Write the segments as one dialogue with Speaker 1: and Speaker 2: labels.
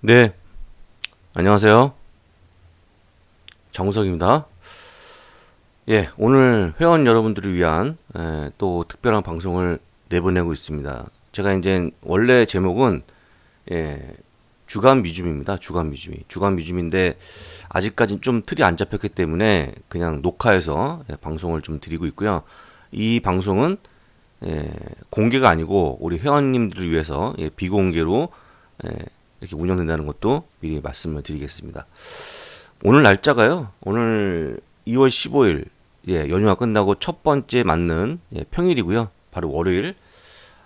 Speaker 1: 네, 안녕하세요. 정우석입니다. 예, 오늘 회원 여러분들을 위한 에, 또 특별한 방송을 내보내고 있습니다. 제가 이제 원래 제목은 예, 주간 미줌입니다. 주간 미줌이. 주간 미줌인데 아직까지 좀 틀이 안 잡혔기 때문에 그냥 녹화해서 예, 방송을 좀 드리고 있고요. 이 방송은 예, 공개가 아니고 우리 회원님들을 위해서 예, 비공개로 예, 이렇게 운영된다는 것도 미리 말씀을 드리겠습니다. 오늘 날짜가요. 오늘 2월 15일 예, 연휴가 끝나고 첫 번째 맞는 예, 평일이고요. 바로 월요일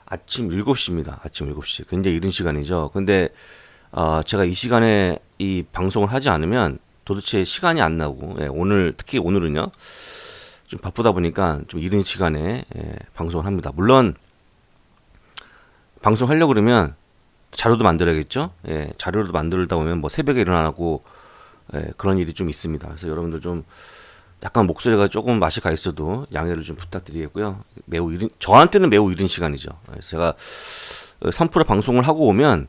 Speaker 1: 아침 7시입니다. 아침 7시. 굉장히 이른 시간이죠. 근데 아, 제가 이 시간에 이 방송을 하지 않으면 도대체 시간이 안 나고 예, 오늘 특히 오늘은요. 좀 바쁘다 보니까 좀 이른 시간에 예, 방송을 합니다. 물론 방송하려고 그러면 자료도 만들어야겠죠. 예, 자료도 만들다 보면 뭐 새벽에 일어나고 예, 그런 일이 좀 있습니다. 그래서 여러분들 좀 약간 목소리가 조금 맛이 가 있어도 양해를 좀 부탁드리겠고요. 매우 이른 저한테는 매우 이른 시간이죠. 그래서 제가 어, 선프로 방송을 하고 오면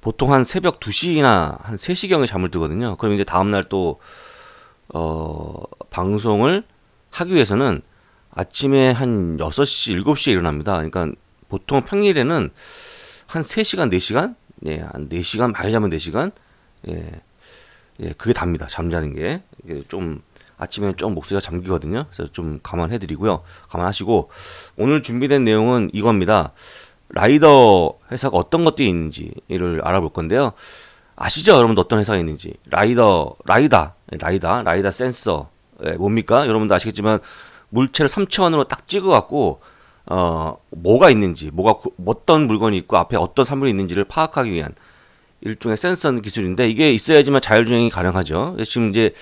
Speaker 1: 보통 한 새벽 2시나 한 3시경에 잠을 들거든요. 그럼 이제 다음 날또 어, 방송을 하기 위해서는 아침에 한 6시, 7시에 일어납니다. 그러니까 보통 평일에는 한 3시간, 4시간? 예, 한 4시간, 많이 자면 4시간? 예, 예, 그게 답니다. 잠자는 게. 이게 좀, 아침에 좀 목소리가 잠기거든요. 그래서 좀 감안해 드리고요. 감안하시고, 오늘 준비된 내용은 이겁니다. 라이더 회사가 어떤 것들이 있는지를 알아볼 건데요. 아시죠? 여러분들 어떤 회사가 있는지. 라이더, 라이다, 라이다, 라이다 센서. 예, 뭡니까? 여러분도 아시겠지만, 물체를 3차원으로 딱 찍어갖고, 어, 뭐가 있는지, 뭐가, 구- 어떤 물건이 있고 앞에 어떤 산물이 있는지를 파악하기 위한 일종의 센서 기술인데 이게 있어야지만 자율주행이 가능하죠. 지금 이제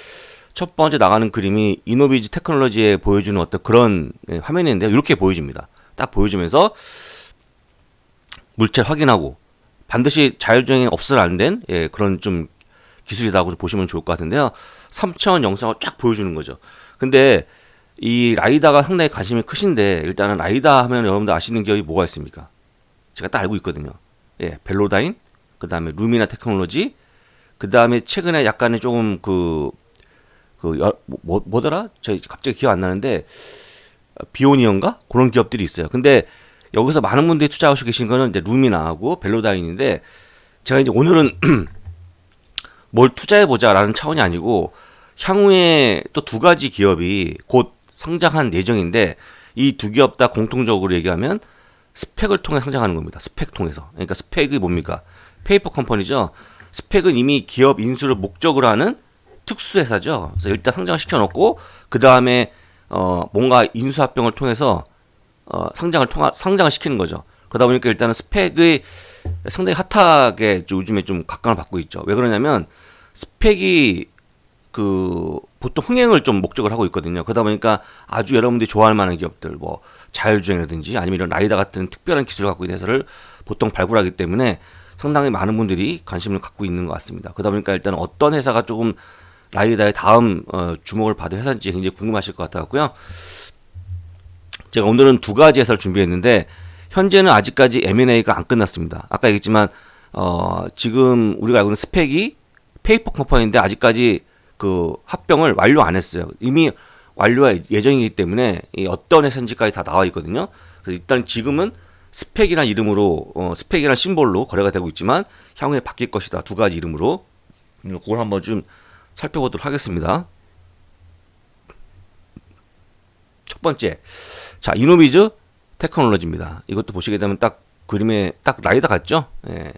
Speaker 1: 첫 번째 나가는 그림이 이노비즈 테크놀로지에 보여주는 어떤 그런 예, 화면인데요. 이렇게 보여집니다. 딱 보여주면서 물체 확인하고 반드시 자율주행이 없을 안 된 예, 그런 좀 기술이라고 보시면 좋을 것 같은데요. 3차원 영상을 쫙 보여주는 거죠. 근데 이 라이다가 상당히 관심이 크신데 일단은 라이다 하면 여러분들 아시는 기업이 뭐가 있습니까? 제가 딱 알고 있거든요. 예, 벨로다인, 그 다음에 루미나 테크놀로지, 그 다음에 최근에 약간의 조금 그, 그, 여, 뭐, 뭐더라? 저 갑자기 기억 안 나는데, 어, 비오니언가? 그런 기업들이 있어요. 근데 여기서 많은 분들이 투자하시고 계신 거는 이제 루미나하고 벨로다인인데, 제가 이제 오늘은 뭘 투자해보자라는 차원이 아니고, 향후에 또 두 가지 기업이 곧 상장한 예정인데 이 두 기업 다 공통적으로 얘기하면 스펙을 통해 상장하는 겁니다. 스펙 통해서. 그러니까 스펙이 뭡니까? 페이퍼 컴퍼니죠. 스펙은 이미 기업 인수를 목적으로 하는 특수 회사죠. 그래서 일단 상장을 시켜 놓고 그 다음에 어 뭔가 인수 합병을 통해서 어 상장을 통하 상장을 시키는 거죠. 그러다 보니까 일단은 스펙이 상당히 핫하게 요즘에 좀 각광을 받고 있죠. 왜 그러냐면 스펙이 그 보통 흥행을 좀 목적으로 하고 있거든요. 그러다 보니까 아주 여러분들이 좋아할 만한 기업들 뭐 자율주행이라든지 아니면 이런 라이다 같은 특별한 기술을 갖고 있는 회사를 보통 발굴하기 때문에 상당히 많은 분들이 관심을 갖고 있는 것 같습니다. 그러다 보니까 일단 어떤 회사가 조금 라이다의 다음 어, 주목을 받을 회사인지 굉장히 궁금하실 것 같았고요. 제가 오늘은 두 가지 회사를 준비했는데 현재는 아직까지 M&A가 안 끝났습니다. 아까 얘기했지만 어, 지금 우리가 알고 있는 스펙이 페이퍼 컴퍼니인데 아직까지 그 합병을 완료 안 했어요. 이미 완료할 예정이기 때문에 이 어떤 회사인지까지 다 나와 있거든요. 그래서 일단 지금은 스펙이라는 이름으로 어, 스펙이라는 심볼로 거래가 되고 있지만 향후에 바뀔 것이다. 두 가지 이름으로 음, 그걸 한번 좀 살펴보도록 하겠습니다. 첫 번째, 자 이노비즈 테크놀로지입니다. 이것도 보시게 되면 딱 그림에 딱 라이다 같죠? 예,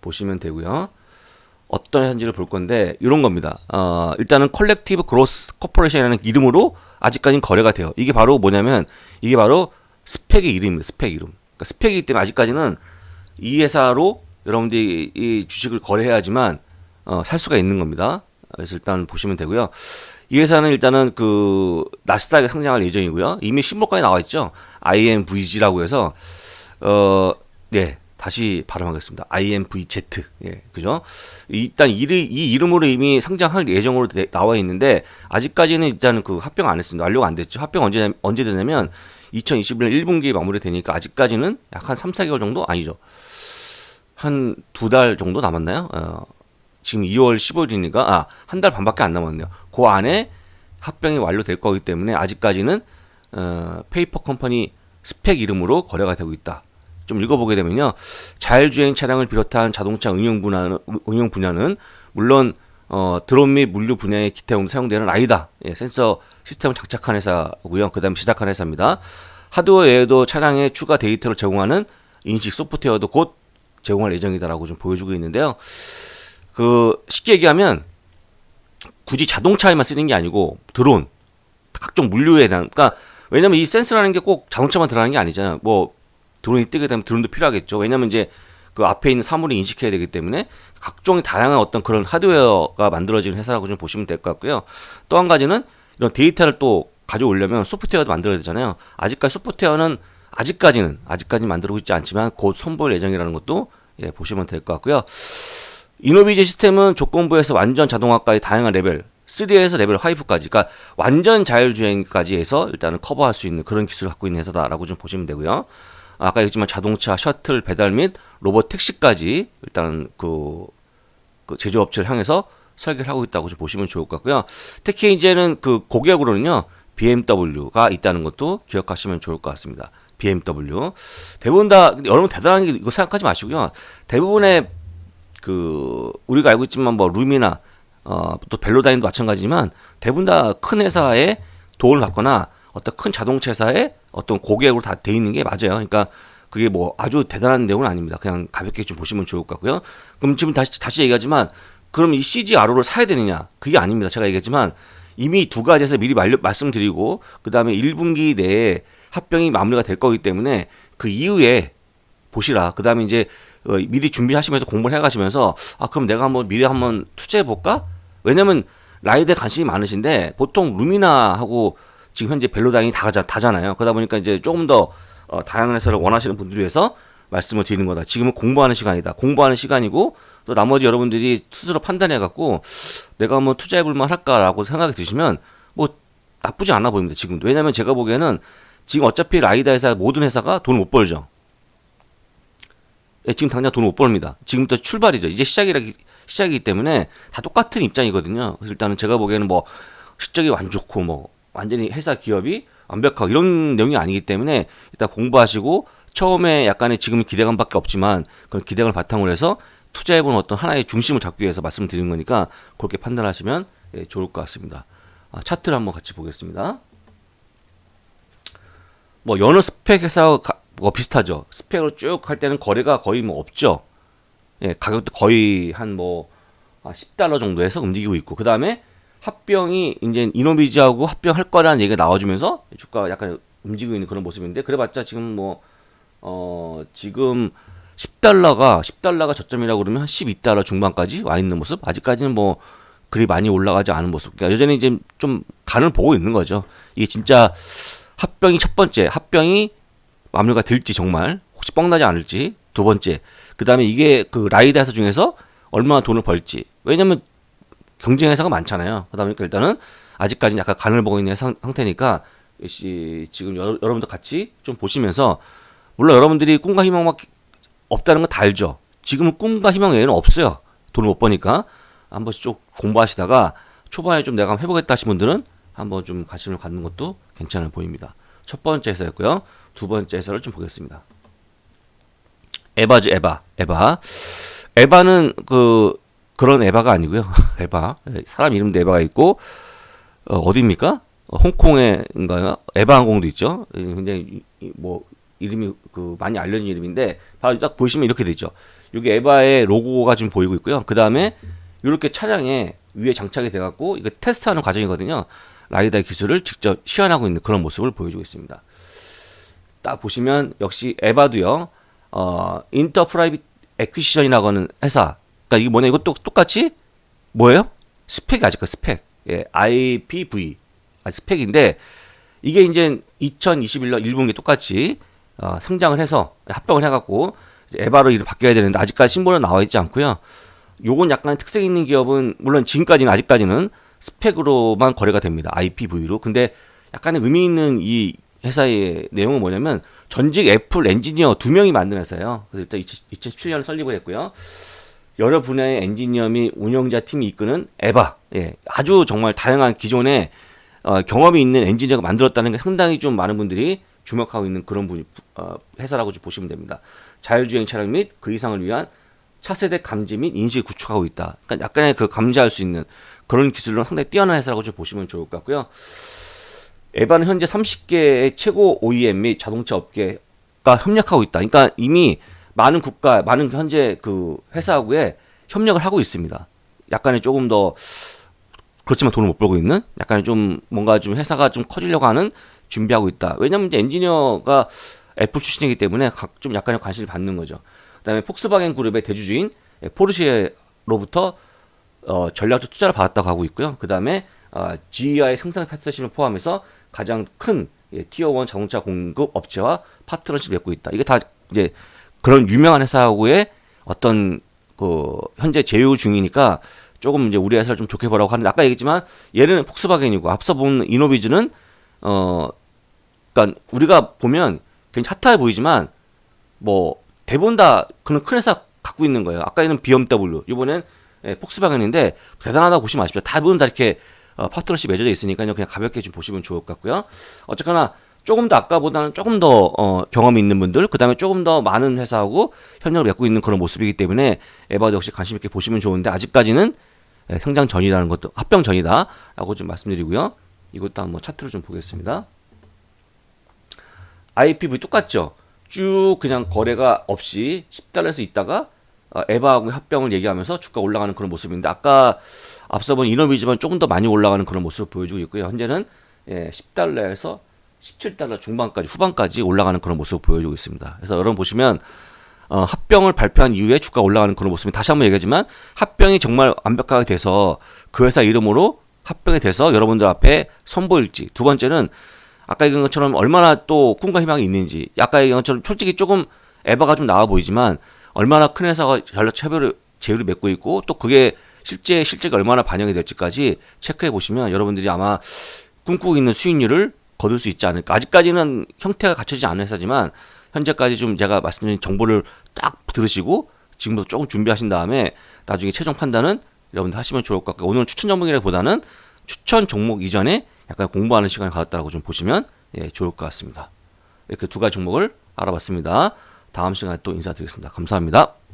Speaker 1: 보시면 되고요. 어떤 회사인지를 볼 건데 이런 겁니다. 어, 일단은 컬렉티브 그로스 코퍼레이션이라는 이름으로 아직까지는 거래가 돼요. 이게 바로 뭐냐면 이게 바로 스펙의 이름입니다. 스펙 이름. 그러니까 스펙이기 때문에 아직까지는 이 회사로 여러분들이 이 주식을 거래해야지만 어, 살 수가 있는 겁니다. 그래서 일단 보시면 되고요. 이 회사는 일단은 그 나스닥에 상장할 예정이고요. 이미 신문가에 나와 있죠. IMVG라고 해서 어, 네. 다시 발음하겠습니다. IMVZ. 예, 그죠? 일단 이, 이 이름으로 이미 상장할 예정으로 되, 나와 있는데 아직까지는 일단 그 합병 안 했습니다. 완료가 안 됐죠. 합병 언제 언제 되냐면 2021년 1분기에 마무리되니까 아직까지는 약 한 3, 4개월 정도 아니죠. 한 두 달 정도 남았나요? 어, 지금 2월 15일이니까 아, 한 달 반밖에 안 남았네요. 그 안에 합병이 완료될 거기 때문에 아직까지는 어, 페이퍼 컴퍼니 스펙 이름으로 거래가 되고 있다. 좀 읽어보게 되면요. 자율주행 차량을 비롯한 자동차 응용 분야는, 응용 분야는 물론 어, 드론 및 물류 분야의 용도 사용되는 아이다. 예, 센서 시스템을 장착한 회사고요. 그다음 시작한 회사입니다. 하드웨어 외에도 차량에 추가 데이터를 제공하는 인식 소프트웨어도 곧 제공할 예정이다라고 좀 보여주고 있는데요. 그 쉽게 얘기하면 굳이 자동차에만 쓰는 게 아니고 드론, 각종 물류에 대한 그러니까 왜냐면 이 센스라는 게 꼭 자동차만 들어가는 게 아니잖아요. 뭐 드론이 뜨게 되면 드론도 필요하겠죠. 왜냐면 이제 그 앞에 있는 사물을 인식해야 되기 때문에 각종의 다양한 어떤 그런 하드웨어가 만들어지는 회사라고 좀 보시면 될 것 같고요. 또 한 가지는 이런 데이터를 또 가져오려면 소프트웨어도 만들어야 되잖아요. 아직까지 소프트웨어는 아직까지는 아직까지 만들고 있지 않지만 곧 선보일 예정이라는 것도 예, 보시면 될 것 같고요. 이노비제 시스템은 조건부에서 완전 자동화까지 다양한 레벨 3에서 레벨 5까지 그러니까 완전 자율주행까지 해서 일단은 커버할 수 있는 그런 기술을 갖고 있는 회사다라고 좀 보시면 되고요. 아까 얘기했지만 자동차, 셔틀, 배달 및 로봇 택시까지 일단 그, 그 제조업체를 향해서 설계를 하고 있다고 좀 보시면 좋을 것 같고요. 특히 이제는 그 고객으로는요. BMW가 있다는 것도 기억하시면 좋을 것 같습니다. BMW. 대부분 다 여러분 대단한 게 이거 생각하지 마시고요. 대부분의 그 우리가 알고 있지만 뭐 룸이나 어 또 벨로다인도 마찬가지지만 대부분 다 큰 회사의 도움을 받거나 어떤 큰 자동차 회사의 어떤 고객으로 다 돼 있는 게 맞아요. 그러니까 그게 뭐 아주 대단한 내용은 아닙니다. 그냥 가볍게 좀 보시면 좋을 것 같고요. 그럼 지금 다시 다시 얘기하지만 그럼 이 CGRO를 사야 되느냐? 그게 아닙니다. 제가 얘기했지만 이미 두 가지에서 미리 말려, 말씀드리고 그다음에 1분기 내에 합병이 마무리가 될 거기 때문에 그 이후에 보시라. 그다음에 이제 어, 미리 준비하시면서 공부를 해 가시면서 아 그럼 내가 한번 미리 한번 투자해 볼까? 왜냐면 라이드에 관심이 많으신데 보통 루미나하고 지금 현재 벨로다인이 다 다잖아요. 그러다 보니까 이제 조금 더 어, 다양한 회사를 원하시는 분들 위해서 말씀을 드리는 거다. 지금은 공부하는 시간이다. 공부하는 시간이고 또 나머지 여러분들이 스스로 판단해 갖고 내가 한번 투자해 볼 만할까라고 생각이 드시면 뭐 나쁘지 않아 보입니다. 지금도. 왜냐면 제가 보기에는 지금 어차피 라이다 회사 모든 회사가 돈을 못 벌죠. 예, 지금 당장 돈을 못 벌입니다. 지금부터 출발이죠. 이제 시작이라기 시작이기 때문에 다 똑같은 입장이거든요. 그래서 일단은 제가 보기에는 뭐 실적이 완 좋고 뭐 완전히 회사 기업이 완벽하고 이런 내용이 아니기 때문에 일단 공부하시고 처음에 약간의 지금 기대감밖에 없지만 그런 기대감을 바탕으로 해서 투자해보는 어떤 하나의 중심을 잡기 위해서 말씀드리는 거니까 그렇게 판단하시면 예, 좋을 것 같습니다. 아, 차트를 한번 같이 보겠습니다. 뭐 여느 스펙 회사와 뭐 비슷하죠. 스펙으로 쭉 할 때는 거래가 거의 뭐 없죠. 예, 가격도 거의 한 뭐 10달러 아, 정도에서 움직이고 있고 그 다음에 합병이 이제 이노비즈하고 합병할 거라는 얘기가 나와주면서 주가가 약간 움직이고 있는 그런 모습인데 그래봤자 지금 뭐 어 지금 10달러가 10달러가 저점이라고 그러면 한 12달러 중반까지 와 있는 모습? 아직까지는 뭐 그리 많이 올라가지 않은 모습. 그러니까 여전히 이제 좀 간을 보고 있는 거죠. 이게 진짜 합병이 첫 번째 합병이 마무리가 될지 정말 혹시 뻥나지 않을지 두 번째. 그 다음에 이게 그 회사 중에서 얼마나 돈을 벌지. 왜냐면 경쟁 회사가 많잖아요 그러다 보니까 일단은 아직까지는 약간 간을 보고 있는 상, 상태니까 지금 여러, 여러분도 같이 좀 보시면서 물론 여러분들이 꿈과 희망만 없다는 건 다 알죠 지금은 꿈과 희망 외에는 없어요 돈을 못 버니까 한 번씩 좀 공부하시다가 초반에 좀 내가 해보겠다 하신 분들은 한번 좀 관심을 갖는 것도 괜찮아 보입니다. 첫 번째 해설였고요. 두 번째 해설을 좀 보겠습니다. 에바즈 에바 에바 에바는 그 그런 에바가 아니고요. 에바 사람 이름도 에바가 있고 어, 어디입니까? 어, 홍콩에인가요? 에바 항공도 있죠. 굉장히 뭐 이름이 그 많이 알려진 이름인데 바로 딱 보시면 이렇게 되죠. 여기 에바의 로고가 지금 보이고 있고요. 그 다음에 이렇게 차량에 위에 장착이 돼갖고 이거 테스트하는 과정이거든요. 라이다 기술을 직접 시연하고 있는 그런 모습을 보여주고 있습니다. 딱 보시면 역시 에바도요. 어, 인터프라이빗 에퀴시션이라고 하는 회사. 그러니까 이게 뭐냐 이것도 똑같이 뭐예요? 스펙이 아직 그 스펙. 예, IPV. 아, 스펙인데 이게 이제 2021년 1분기 똑같이 어, 성장을 해서 합병을 해갖고 에바로 이름 바뀌어야 되는데 아직까지 신보는 나와 있지 않고요. 요건 약간 특색 있는 기업은 물론 지금까지는 아직까지는 스펙으로만 거래가 됩니다. IPV로. 근데 약간의 의미 있는 이 회사의 내용은 뭐냐면 전직 애플 엔지니어 두 명이 만든 회사예요. 그래서 일단 2017년에 설립을 했고요. 여러 분야의 엔지니어 및 운영자 팀이 이끄는 에바. 예, 아주 정말 다양한 기존의 어, 경험이 있는 엔지니어가 만들었다는 게 상당히 좀 많은 분들이 주목하고 있는 그런 분, 어, 회사라고 좀 보시면 됩니다. 자율주행 차량 및 그 이상을 위한 차세대 감지 및 인식을 구축하고 있다. 그러니까 약간의 그 감지할 수 있는 그런 기술로 상당히 뛰어난 회사라고 좀 보시면 좋을 것 같고요. 에바는 현재 30개의 최고 OEM 및 자동차 업계가 협력하고 있다. 그러니까 이미 많은 국가, 많은 현재 그 회사하고의 협력을 하고 있습니다. 약간의 조금 더 그렇지만 돈을 못 벌고 있는 약간의 좀 뭔가 좀 회사가 좀 커지려고 하는 준비하고 있다. 왜냐면 이제 엔지니어가 애플 출신이기 때문에 각- 좀 약간의 관심을 받는 거죠. 그다음에 폭스바겐 그룹의 대주주인 포르쉐로부터 어, 전략적 투자를 받았다고 하고 있고요. 그다음에 어, GEI 생산 파트너십을 포함해서 가장 큰 예, 티어1 자동차 공급 업체와 파트너십을 맺고 있다. 이게 다 이제 그런 유명한 회사하고의 어떤 그 현재 제휴 중이니까 조금 이제 우리 회사를 좀 좋게 보라고 하는데 아까 얘기했지만 얘는 폭스바겐이고 앞서 본 이노비즈는 어 그러니까 우리가 보면 굉장히 핫해 보이지만 뭐 대부분 다 그런 큰 회사 갖고 있는 거예요. 아까는 BMW, 이번엔 예, 폭스바겐인데 대단하다고 보시면 아십시오. 대부분 다 이렇게 어, 파트너십 맺어져 있으니까요. 그냥 가볍게 좀 보시면 좋을 것 같고요. 어쨌거나 조금 더 아까보다는 조금 더 어, 경험이 있는 분들, 그 다음에 조금 더 많은 회사하고 협력을 맺고 있는 그런 모습이기 때문에 에바도 역시 관심 있게 보시면 좋은데 아직까지는 예, 성장 전이라는 것도 합병 전이다라고 좀 말씀드리고요. 이것도 한번 차트를 좀 보겠습니다. IPV 똑같죠. 쭉 그냥 거래가 없이 10달러에서 있다가 어, 에바하고 합병을 얘기하면서 주가 올라가는 그런 모습인데 아까 앞서 본 이노비지만 조금 더 많이 올라가는 그런 모습을 보여주고 있고요. 현재는 예, 10달러에서 17달러 중반까지 후반까지 올라가는 그런 모습을 보여주고 있습니다. 그래서 여러분 보시면 어, 합병을 발표한 이후에 주가 올라가는 그런 모습이 다시 한번 얘기하지만 합병이 정말 완벽하게 돼서 그 회사 이름으로 합병이 돼서 여러분들 앞에 선보일지 두 번째는 아까 얘기한 것처럼 얼마나 또 꿈과 희망이 있는지 아까 얘기한 것처럼 솔직히 조금 에바가 좀 나와 보이지만 얼마나 큰 회사가 전략 차별을 제휴를 맺고 있고 또 그게 실제 실제가 얼마나 반영이 될지까지 체크해 보시면 여러분들이 아마 꿈꾸고 있는 수익률을 거둘 수 있지 않을까. 아직까지는 형태가 갖춰지지 않은 회사지만 현재까지 좀 제가 말씀드린 정보를 딱 들으시고 지금부터 조금 준비하신 다음에 나중에 최종 판단은 여러분들 하시면 좋을 것 같고 오늘 추천 종목이라기보다는 추천 종목 이전에 약간 공부하는 시간을 가졌다고 좀 보시면 예, 좋을 것 같습니다. 이렇게 두 가지 종목을 알아봤습니다. 다음 시간에 또 인사드리겠습니다. 감사합니다.